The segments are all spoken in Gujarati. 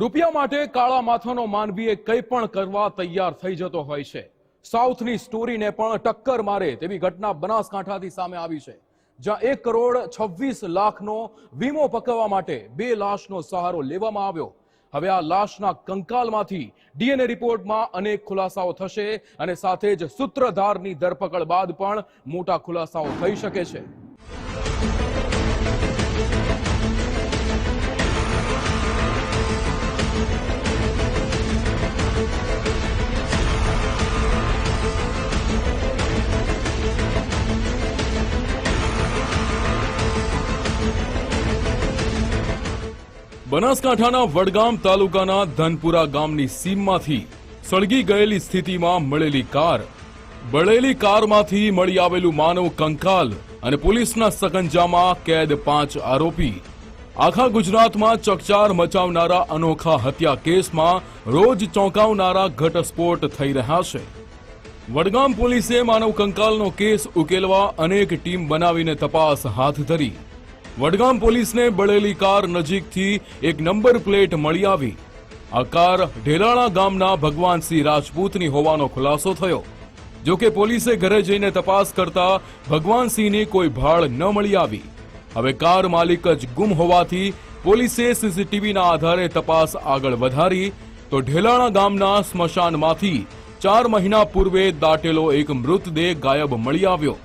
રૂપિયા માટે કાળા માથાનો માનવીએ કંઈ પણ કરવા તૈયાર થઈ જતો હોય છે. સાઉથની સ્ટોરીને પણ ટક્કર મારે તેવી ઘટના બનાસકાંઠાથી સામે આવી છે. જ્યાં એક કરોડ છવ્વીસ લાખનો વીમો પકવવા માટે બે લાશનો સહારો લેવામાં આવ્યો. હવે આ લાશના કંકાલમાંથી ડીએનએ રિપોર્ટમાં અનેક ખુલાસાઓ થશે અને સાથે જ સૂત્રધારની ધરપકડ બાદ પણ મોટા ખુલાસાઓ થઈ શકે છે. બનાસકાંઠાના વડગામ તાલુકાના ધનપુરા ગામની સીમમાંથી સળગી ગયેલી સ્થિતિમાં મળેલી કાર, બળેલી કારમાંથી મળી આવેલું માનવ કંકાલ અને પોલીસના સકંજામાં કેદ પાંચ આરોપી. આખા ગુજરાતમાં ચકચાર મચાવનારા અનોખા હત્યા કેસમાં રોજ ચોંકાવનારા ઘટસ્ફોટ થઈ રહ્યા છે. વડગામ પોલીસે માનવ કંકાલનો કેસ ઉકેલવા અનેક ટીમ બનાવીને તપાસ હાથ ધરી. વડગામ પોલીસને બળેલી કાર નજીકથી એક નંબર પ્લેટ મળી આવી. આ કાર ઢેલાણા ગામના ભગવાનસિંહ રાજપૂતની હોવાનો ખુલાસો થયો. જો કે પોલીસે ઘરે જઈને તપાસ કરતા ભગવાનસિંહની કોઈ ભાળ ન મળી આવી. હવે કાર માલિક જ ગુમ હોવાથી પોલીસે સીસીટીવીના આધારે તપાસ આગળ વધારી તો ઢેલાણા ગામના સ્મશાનમાંથી ચાર મહિના પૂર્વે દાટેલો એક મૃતદેહ ગાયબ મળી આવ્યો.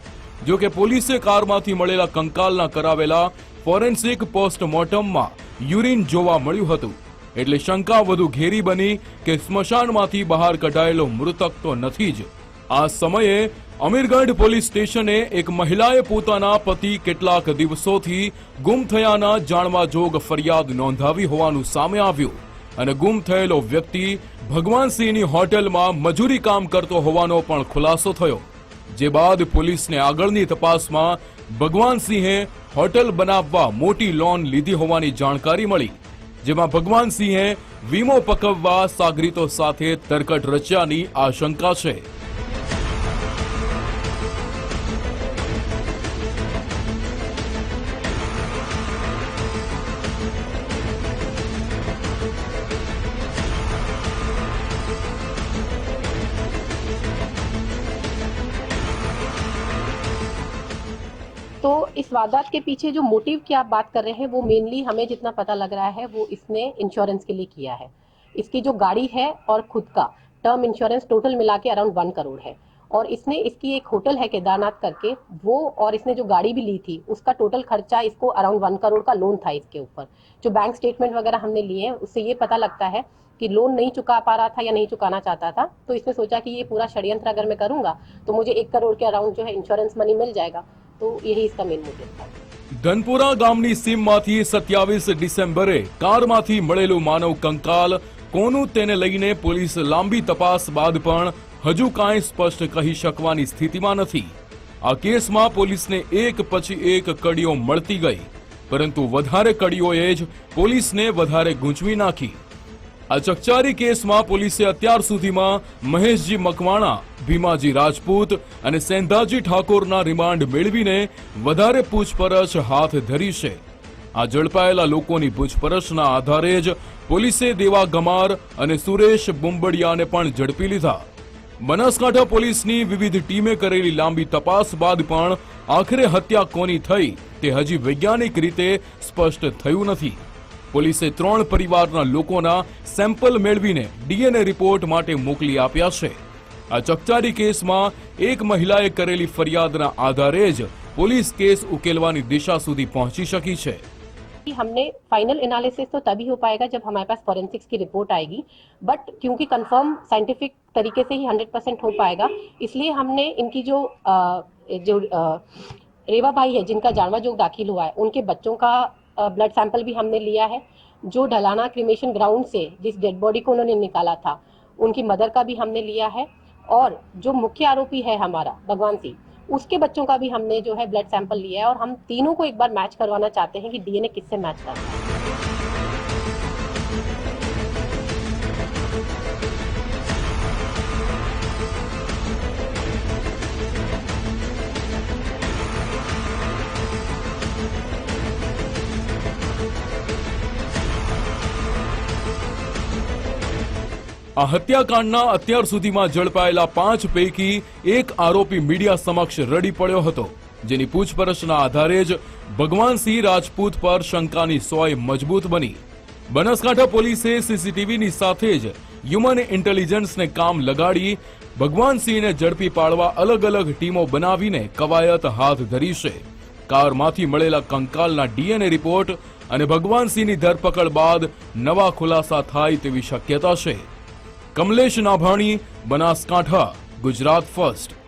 જો કે પોલીસે કારમાંથી મળેલા કંકાલના કરાવેલા ફોરેન્સિક પોસ્ટમોર્ટમમાં યુરિન જોવા મળ્યું હતું. એટલે શંકા વધુ ઘેરી બની કે સ્મશાનમાંથી બહાર કઢાયેલો મૃતક તો નથી જ. આ સમયે અમીરગઢ પોલીસ સ્ટેશને એક મહિલાએ પોતાના પતિ કેટલાક દિવસોથી ગુમ થયાના જાણવા જોગ ફરિયાદ નોંધાવી હોવાનું સામે આવ્યું અને ગુમ થયેલો વ્યક્તિ ભગવાનસિંહની હોટેલમાં મજૂરી કામ કરતો હોવાનો પણ ખુલાસો થયો. જે બાદ પોલીસને આગળની તપાસમાં ભગવાનસિંહે હોટેલ બનાવવા મોટી લોન લીધી હોવાની જાણકારી મળી, જેમાં ભગવાનસિંહે વીમો પકવવા સાગરીતો સાથે તરકટ રચ્યાની આશંકા છે. तो इस वारदात के पीछे जो मोटिव की आप बात कर रहे हैं, वो मेनली हमें जितना पता लग रहा है, वो इसने इंश्योरेंस के लिए किया है। इसकी जो गाड़ी है और खुद का टर्म इंश्योरेंस टोटल मिला के अराउंड वन करोड़ है। और इसने, इसकी एक होटल है केदारनाथ करके, वो और इसने जो गाड़ी भी ली थी, उसका टोटल खर्चा इसको अराउंड वन करोड़ का लोन था इसके ऊपर। जो बैंक स्टेटमेंट वगैरह हमने लिए हैं, उससे ये पता लगता है कि लोन नहीं चुका पा रहा था या नहीं चुकाना चाहता था तो इसने सोचा कि ये पूरा षड्यंत्र अगर मैं करूँगा तो मुझे एक करोड़ के अराउंड जो है इंश्योरेंस मनी मिल जाएगा। તો યહી ઇસકા મેઇન મુદ્દે ધનપુરા ગામની સીમમાંથી સત્યાવીસ ડિસેમ્બરે કારમાંથી મળેલું માનવ કંકાલ, કોનું તેને લઈને પોલીસ લાંબી તપાસ બાદ પણ હજુ કાંઈ સ્પષ્ટ કહી શકવાની સ્થિતિમાં નથી. આ કેસમાં પોલીસને એક પછી એક કડીઓ મળતી ગઈ, પરંતુ વધારે કડીઓએ જ પોલીસને વધારે ગૂંચવી નાખી. આ ચકચારી કેસમાં પોલીસે અત્યાર સુધીમાં મહેશજી મકવાણા, ભીમાજી રાજપૂત અને સેંધાજી ઠાકોરના રિમાન્ડ મેળવીને વધારે પૂછપરછ હાથ ધરી છે. આ ઝડપાયેલા લોકોની પૂછપરછના આધારે જ પોલીસે દેવા ગમાર અને સુરેશ બુંબડિયાને પણ ઝડપી લીધા. બનાસકાંઠા પોલીસની વિવિધ ટીમે કરેલી લાંબી તપાસ બાદ પણ આખરે હત્યા કોની થઈ તે હજી વૈજ્ઞાનિક રીતે સ્પષ્ટ થયું નથી. પોલીસે ત્રણ પરિવારના લોકોના સેમ્પલ મેળવીને ડીએનએ રિપોર્ટ માટે મોકલી આપ્યા છે આ ચકચારી કેસમાં એક મહિલાએ કરેલી ફરિયાદના આધારે જ પોલીસ કેસ ઉકેલવાની દિશા સુધી પહોંચી શકી છે कि हमने फाइनल एनालिसिस तो तभी हो पाएगा जब हमारे पास फॉरेंसिक्स की रिपोर्ट आएगी बट क्योंकि कंफर्म साइंटिफिक तरीके से ही हंड्रेड परसेंट हो पाएगा इसलिए हमने इनकी जो अ, जो अ, रेवा भाई है जिनका जानवा जोग दाखिल हुआ है उनके बच्चों का ब्लड सैंपल भी हमने लिया है, जो ढलाना क्रिमेशन ग्राउंड से जिस डेड बॉडी को उन्होंने निकाला था, उनकी मदर का भी हमने लिया है और जो मुख्य आरोपी है हमारा, भगवान सिंह, उसके बच्चों का भी हमने जो है ब्लड सैंपल लिया है और हम तीनों को एक बार मैच करवाना चाहते हैं कि डीएनए किससे मैच करना है આ હત્યાકાંડના અત્યાર સુધીમાં ઝડપાયેલા પાંચ પૈકી એક આરોપી મીડિયા સમક્ષ રડી પડ્યો હતો. જેની પૂછપરછના આધારે જ ભગવાનસિંહ રાજપૂત પર શંકાની સોય મજબૂત બની. બનાસકાંઠા પોલીસે સીસીટીવીની સાથે જ હ્યુમન ઇન્ટેલિજન્સને કામ લગાડી ભગવાનસિંહને ઝડપી પાડવા અલગ અલગ ટીમો બનાવીને કવાયત હાથ ધરી છે. કારમાંથી મળેલા કંકાલના ડીએનએ રિપોર્ટ અને ભગવાનસિંહની ધરપકડ બાદ નવા ખુલાસા થાય તેવી શક્યતા છે. કમલેશ નાભાણી બનાસકાંઠા ગુજરાત ફર્સ્ટ.